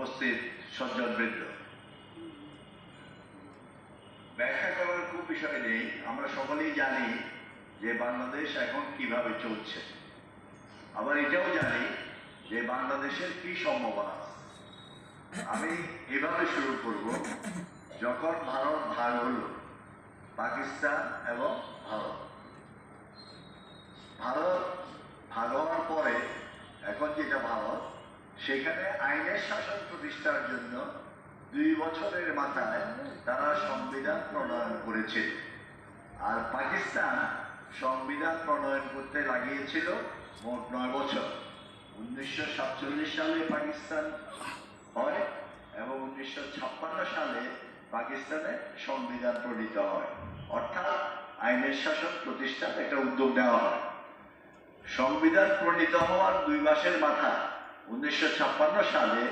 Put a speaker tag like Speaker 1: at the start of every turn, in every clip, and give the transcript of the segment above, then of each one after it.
Speaker 1: উপস্থিত সজ্জনবৃন্দ ব্যাখ্যা করার খুব বিষয় নেই। আমরা সকলেই জানি যে বাংলাদেশ এখন কীভাবে চলছে। আবার এটাও জানি যে বাংলাদেশের কি সম্ভাবনা। আমি এভাবে শুরু করব, যখন ভারত ভাগ হলো, পাকিস্তান এবং ভারত। ভারত ভাগ হওয়ার পরে, এখন যেটা ভারত সেখানে আইনের শাসন প্রতিষ্ঠার জন্য দুই বছরের মাথায় তারা সংবিধান প্রণয়ন করেছে। আর পাকিস্তান সংবিধান প্রণয়ন করতে লাগিয়েছিল মোট নয় বছর। উনিশশো সাতচল্লিশ সালে পাকিস্তান হয় এবং উনিশশো ছাপ্পান্ন সালে পাকিস্তানে সংবিধান প্রণীত হয়। অর্থাৎ আইনের শাসন প্রতিষ্ঠার একটা উদ্যোগ নেওয়া হয়। সংবিধান প্রণীত হওয়ার দুই মাসের মাথা উনিশশো ছাপ্পান্ন সালে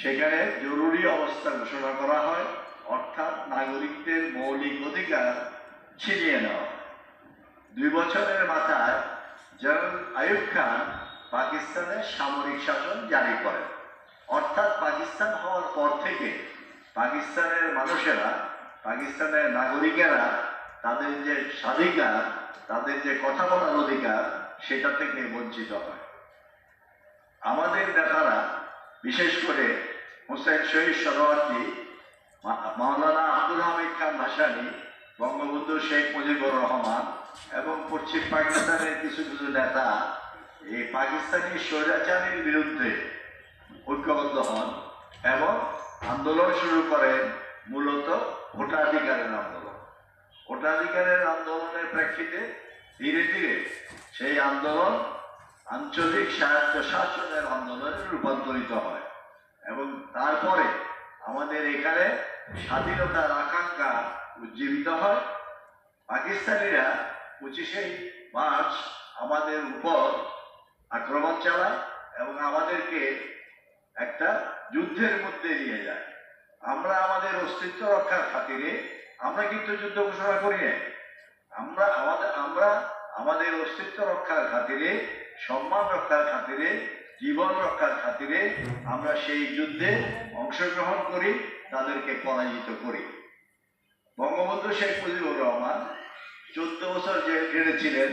Speaker 1: সেখানে জরুরি অবস্থা ঘোষণা করা হয়, অর্থাৎ নাগরিকদের মৌলিক অধিকার ছিনিয়ে নেওয়া। দুই বছরের মাথায় জেনারেল আইয়ুব খান পাকিস্তানের সামরিক শাসন জারি করেন। অর্থাৎ পাকিস্তান হওয়ার পর থেকে পাকিস্তানের মানুষেরা, পাকিস্তানের নাগরিকেরা তাদের যে স্বাধিকার, তাদের যে কথা বলার অধিকার, সেটা থেকে বঞ্চিত হয়। আমাদের নেতারা, বিশেষ করে হোসেন শহীদ সরোয়ার্দী মা- মাওলানা আব্দুল হামিদ খান ভাসানী, বঙ্গবন্ধু শেখ মুজিবুর রহমান এবং পশ্চিম পাকিস্তানের কিছু কিছু নেতা এই পাকিস্তানি স্বৈরাচারীর বিরুদ্ধে ঐক্যবদ্ধ হন এবং আন্দোলন শুরু করেন মূলত ভোটাধিকারের আন্দোলন। ভোটাধিকারের আন্দোলনের প্রেক্ষিতে ধীরে ধীরে সেই আন্দোলন আঞ্চলিক স্বায়ত্ত শাসনের আন্দোলনে রূপান্তরিত হয় এবং তারপরে আমাদের এখানে স্বাধীনতার আকাঙ্ক্ষা উজ্জীবিত হয়। পাকিস্তানিরা পঁচিশে মার্চ আমাদের উপর আক্রমণ চালায় এবং আমাদেরকে একটা যুদ্ধের মধ্যে নিয়ে যায়। আমরা আমাদের অস্তিত্ব রক্ষার খাতিরে আমরা কিন্তু যুদ্ধ ঘোষণা করি নাই। আমরা আমাদের আমরা আমাদের অস্তিত্ব রক্ষার খাতিরে সম্মান রক্ষার খাতিরে, জীবন রক্ষার খাতিরে আমরা সেই যুদ্ধে অংশগ্রহণ করি, তাদেরকে পরাজিত করি। বঙ্গবন্ধু শেখ মুজিবুর রহমান চোদ্দ বছর জেল কেটেছিলেন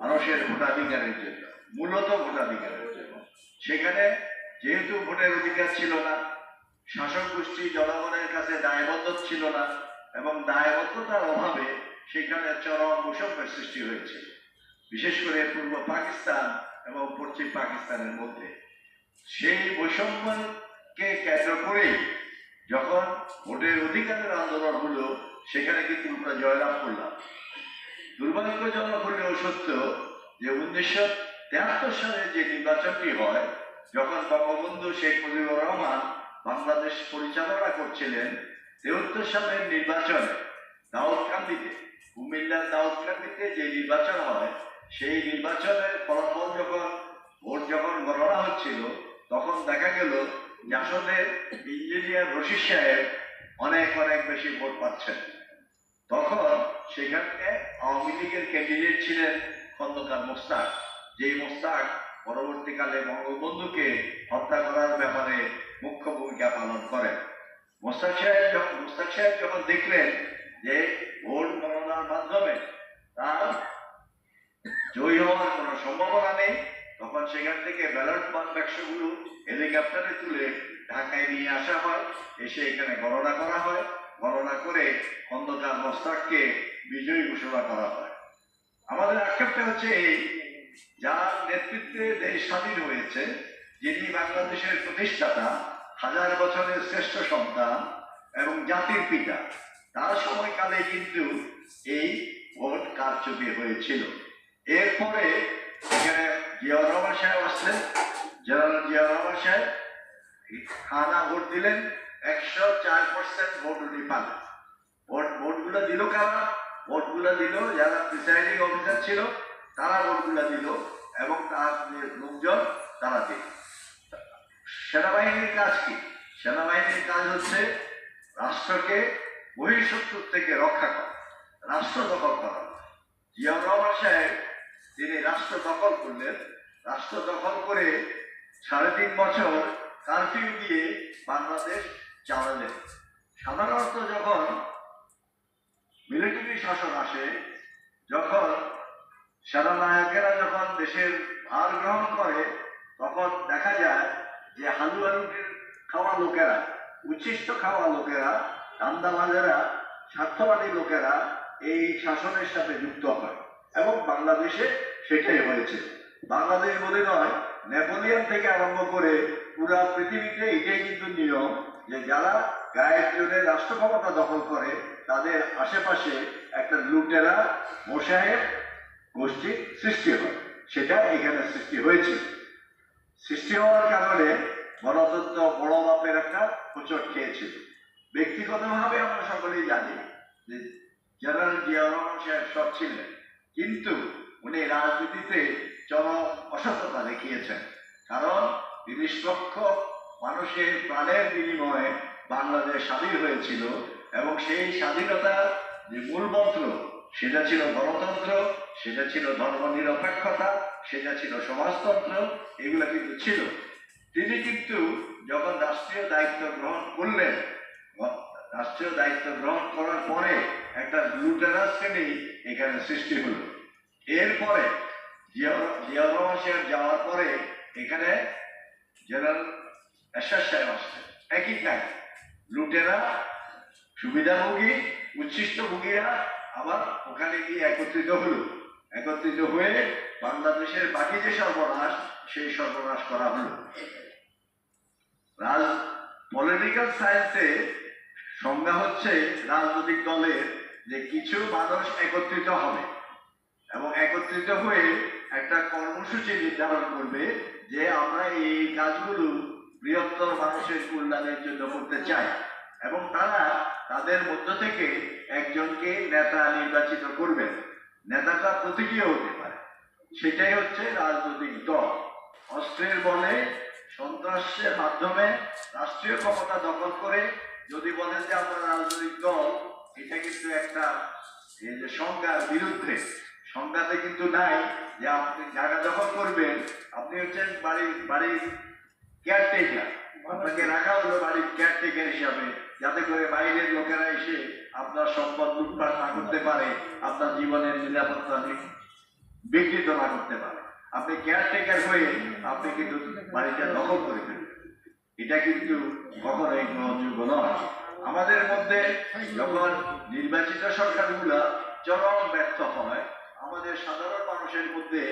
Speaker 1: মানুষের ভোটাধিকারের জন্য, মূলত ভোটাধিকারের জন্য। সেখানে যেহেতু ভোটের অধিকার ছিল না, শাসক গোষ্ঠী জনগণের কাছে দায়বদ্ধ ছিল না, এবং দায়বদ্ধতার অভাবে সেখানে চরম বৈষম্যের সৃষ্টি হয়েছে। বিশেষ করে পূর্ব পাকিস্তান এবং পশ্চিম পাকিস্তানের মধ্যে। সেই বৈষম্যকে কেন্দ্র করেই যখন ভোটের অধিকারের আন্দোলন হলো, সেখানে কিন্তু আমরা জয়লাভ করলাম। দুর্ভাগ্যজনক হলেও সত্য যে উনিশশো তেহাত্তর সালে যে নির্বাচনটি হয়, যখন বঙ্গবন্ধু শেখ মুজিবুর রহমান বাংলাদেশ পরিচালনা করছিলেন, তেহত্তর সালের নির্বাচনে দাউদকান্দিতে, কুমিল্লার দাউদকান্দিতে যে নির্বাচন হয় সেই নির্বাচনের ফলাফল যখন, ভোট যখন গণনা হচ্ছিল, তখন দেখা গেল যে আসলে ইঞ্জিনিয়ার রশিদ সাহেব অনেক অনেক বেশি ভোট পাচ্ছেন। তখন সেখানে আওয়ামী লীগের ক্যান্ডিডেট ছিলেন খন্দকার মোস্তাক। যেই মোস্তাক পরবর্তীকালে বঙ্গবন্ধুকে হত্যা করার ব্যাপারে মুখ্য ভূমিকা পালন করেন। মোস্তাক সাহেব যখন, মোস্তাক সাহেব যখন দেখলেন যে ভোট গণনার মাধ্যমে তার জয়ী হওয়ার কোনো সম্ভাবনা নেই তখন সেখান থেকে ব্যালট বাক্সগুলো হেলিকপ্টারে তুলে ঢাকায় নিয়ে আসা হয়। এসে এখানে গণনা করা হয়। গণনা করে খন্দকার মোস্তাককে বিজয়ী ঘোষণা করা হয়। আমাদের আক্ষেপটা হচ্ছে এই, যার নেতৃত্বে দেশ স্বাধীন হয়েছে, যিনি বাংলাদেশের প্রতিষ্ঠাতা, হাজার বছরের শ্রেষ্ঠ সন্তান এবং জাতির পিতা, তার সময়কালে কিন্তু এই ভোট কারচুপি হয়েছিল। এরপরে এখানে জিয়াউর রহমান সাহেব আসলেন। জেনারেল জিয়াউর রহমান সাহেব খানা ভোট দিলেন, একশো চার পার্সেন্ট ভোট উনি পালেন ভোট, ভোটগুলো দিল কারা? ভোটগুলো দিল যারা প্রিসাইডিং অফিসার ছিল, তারা ভোটগুলো দিল এবং তার লোকজন, তারা দিল। সেনাবাহিনীর কাজ কি? সেনাবাহিনীর কাজ হচ্ছে রাষ্ট্রকে বহিঃশত্রুর থেকে রক্ষা করা, রাষ্ট্র দখল করা। জিয়াউর রহমান সাহেব তিনি রাষ্ট্র দখল করলেন। রাষ্ট্র দখল করে সাড়ে তিন বছর কারফিউ দিয়ে বাংলাদেশ চালালেন। সাধারণত যখন মিলিটারি শাসন আসে, যখন সেনানায়কেরা যখন দেশের ভার গ্রহণ করে, তখন দেখা যায় যে হালুয়া রুটির খাওয়া লোকেরা, উচ্ছিষ্ট খাওয়া লোকেরা, দান্দাবাজেরা, স্বার্থবাদী লোকেরা এই শাসনের সাথে যুক্ত হয় এবং বাংলাদেশে সেটাই হয়েছে। বাংলাদেশ বলে নয়, নেপোলিয়ন থেকে আরম্ভ করে পুরা পৃথিবীতে এটাই কিন্তু নিয়ম যে যারা গায়ের জোরে রাষ্ট্র ক্ষমতা দখল করে, তাদের আশেপাশে একটা লুটেরা মোশাহের গোষ্ঠীর সৃষ্টি হয়। সেটা এখানে সৃষ্টি হয়েছে। সৃষ্টি হওয়ার কারণে গণতন্ত্র বড় মাপের একটা হোঁচট খেয়েছিল ব্যক্তিগতভাবে আমরা সকলেই জানি যে জেনারেল জিয়া রহমান সাহেব সৎ ছিলেন। কিন্তু উনি রাজনীতিতে চরম অসততা দেখিয়েছেন। কারণ তিনি নিষ্পক্ষ মানুষের প্রাণের বিনিময়ে বাংলাদেশ স্বাধীন হয়েছিল এবং সেই স্বাধীনতার যে মূল মন্ত্র সেটা ছিল গণতন্ত্র, সেটা ছিল ধর্ম নিরপেক্ষতা সেটা ছিল সমাজতন্ত্র, এগুলো কিন্তু ছিল। তিনি কিন্তু যখন রাষ্ট্রীয় দায়িত্ব গ্রহণ করলেন, রাষ্ট্রীয় দায়িত্ব গ্রহণ করার পরে একটা লুটেরা শ্রেণি এখানে সৃষ্টি হলো। এরপরে জিয়া- জিয়াউর রহমান সাহেব যাওয়ার পরে এখানে জেনারেল এরশাদ সাহেব আসছেন। একই টাইম লুটেরা, সুবিধাভোগী উচ্ছিষ্টভোগীরা আবার ওখানে গিয়ে একত্রিত হলো। একত্রিত হয়ে বাংলাদেশের বাকি যে সর্বনাশ, সেই সর্বনাশ করা হলো। রাজ পলিটিক্যাল সায়েন্সে সংজ্ঞা হচ্ছে রাজনৈতিক দলের যে কিছু মানুষ একত্রিত হবে। এবং একত্রিত হয়ে একটা কর্মসূচি নির্ধারণ করবে যে আমরা এই কাজগুলো বৃহত্তর মানুষের কল্যাণের জন্য করতে চাই। এবং তারা তাদের মধ্য থেকে একজনকে নেতা নির্বাচিত করবেন নেতাটা প্রতীকীয় হতে পারে। সেটাই হচ্ছে রাজনৈতিক দল। অস্ত্রের বলে সন্ত্রাসের মাধ্যমে রাষ্ট্রীয় ক্ষমতা দখল করে যদি বলেন যে আমরা রাজনৈতিক দল, এটা কিন্তু একটা সংজ্ঞার বিরুদ্ধে সংজ্ঞাতে কিন্তু নাই যে আপনি জায়গা দখল করবেন। আপনি হচ্ছেন বাড়ির বাড়ির কেয়ারটেকার আপনাকে রাখা হলো বাড়ির কেয়ারটেকার হিসাবে, যাতে করে বাইরের লোকেরা এসে আপনার সম্পদ লুটপাট না করতে পারে, আপনার জীবনের নিরাপত্তা বিঘ্নিত না করতে পারে। আপনি কেয়ারটেকার হয়ে আপনি কিন্তু বাড়িটা দখল করে ফেলবেন। এটা কিন্তু কখনোই গ্রহণযোগ্য নয়। আমাদের মধ্যে যখন নির্বাচিত সরকারগুলা চরম ব্যর্থ হয় আমাদের সাধারণ মানুষের মধ্যে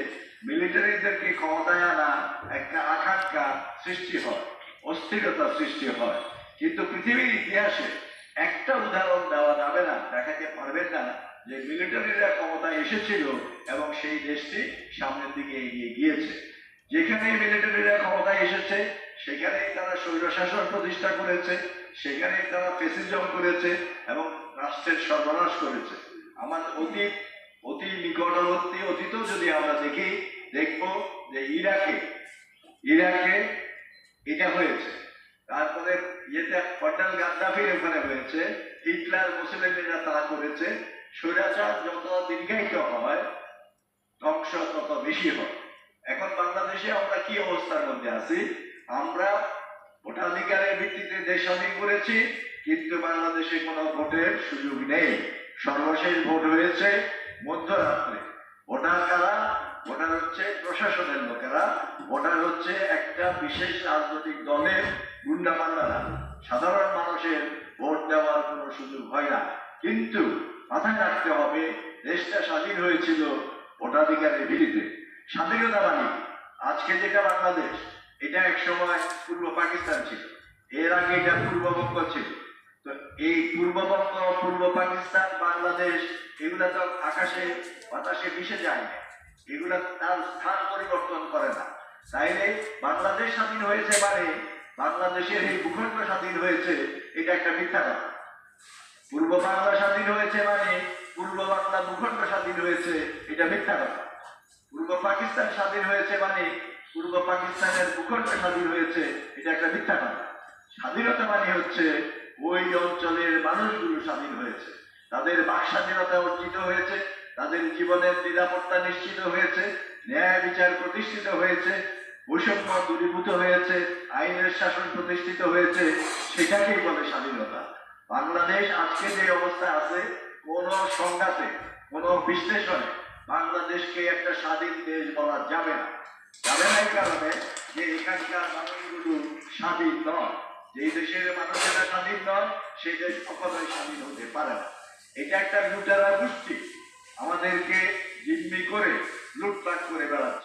Speaker 1: মিলিটারিদেরকে ক্ষমতায় আনা একটা আকাঙ্ক্ষা সৃষ্টি হয়, অস্থিরতা সৃষ্টি হয়। কিন্তু পৃথিবীর ইতিহাসে একটা উদাহরণ দেওয়া যাবে না, দেখাতে পারবেন না যে মিলিটারিরা ক্ষমতায় এসেছিল এবং সেই দেশটি সামনের দিকে এগিয়ে গিয়েছে। যেখানে মিলিটারিরা ক্ষমতায় এসেছে, সেখানেই তারা স্বৈরশাসন প্রতিষ্ঠা করেছে, সেখানেই তারা ফেসিজম করেছে এবং রাষ্ট্রের সর্বনাশ করেছে। আমার অতীত অতি নিকটবর্তী অতীতও যদি আমরা দেখি, দেখব যে ইরাকে ইরাকে এটা হয়েছে। তারপরে ইয়েতে কর্নেল গাদ্দাফির ওখানে হয়েছে, হিটলার, মুসলিমরা তারা করেছে। স্বৈরাচার যত দীর্ঘায়িত হয়, ধ্বংস তত বেশি হয়। এখন বাংলাদেশে আমরা কি অবস্থার মধ্যে আছি? আমরা ভোটাধিকারের ভিত্তিতে দেশ স্বাধীন করেছি, কিন্তু বাংলাদেশে কোনো ভোটের সুযোগ নেই। সর্বশেষ ভোট হয়েছে মধ্যরাত্রে। ভোটার কারা? ভোটার হচ্ছে প্রশাসনের লোকেরা। ভোটার হচ্ছে একটা বিশেষ রাজনৈতিক দলের গুন্ডামান্ডারা সাধারণ মানুষের ভোট দেওয়ার কোনো সুযোগ হয় না। কিন্তু মাথায় রাখতে হবে, দেশটা স্বাধীন হয়েছিল ভোটাধিকারের ভিত্তিতে। স্বাধীনতা মানে আজকে যেটা বাংলাদেশ, এটা এক সময় পূর্ব পাকিস্তান ছিল। এর আগে এটা পূর্ববঙ্গ ছিল। এই পূর্ববঙ্গ পূর্ব পাকিস্তান, বাংলাদেশ, এগুলা তো আকাশে, বাতাসে মিশে যায় না। এগুলা তার স্থান পরিবর্তন করে না। তাইলে বাংলাদেশ স্বাধীন হয়েছে মানে বাংলাদেশের এই ভূখণ্ড স্বাধীন হয়েছে, এটা একটা মিথ্যা কথা। পূর্ব বাংলা স্বাধীন হয়েছে মানে পূর্ব বাংলা ভূখণ্ড স্বাধীন হয়েছে, এটা মিথ্যা কথা। পূর্ব পাকিস্তান স্বাধীন হয়েছে মানে পূর্ব পাকিস্তানের ভূখণ্ড স্বাধীন হয়েছে, এটা একটা মিথ্যা কথা। স্বাধীনতা মানে হচ্ছে ওই অঞ্চলের মানুষগুলো স্বাধীন হয়েছে। তাদের বাক স্বাধীনতা অর্জিত হয়েছে, তাদের জীবনের নিরাপত্তা নিশ্চিত হয়েছে, ন্যায় বিচার প্রতিষ্ঠিত হয়েছে, বৈষম্য দূরীভূত হয়েছে, আইনের শাসন প্রতিষ্ঠিত হয়েছে, সেটাকেই বলে স্বাধীনতা। বাংলাদেশ আজকে যে অবস্থায় আছে, কোন সংঘাতে, কোন বিশ্লেষণে বাংলাদেশকে একটা স্বাধীন দেশ বলা যাবে না। যাবে না এই কারণে যে এখানকার মানুষগুলো স্বাধীন নয়। যেই দেশের মানুষেরা স্বাধীন নয় সেই দেশ কখনোই স্বাধীন হতে পারে না। এটা একটা লুটারা গোষ্ঠী। আমাদেরকে জিম্মি করে, লুটপাট করে বেড়াচ্ছে।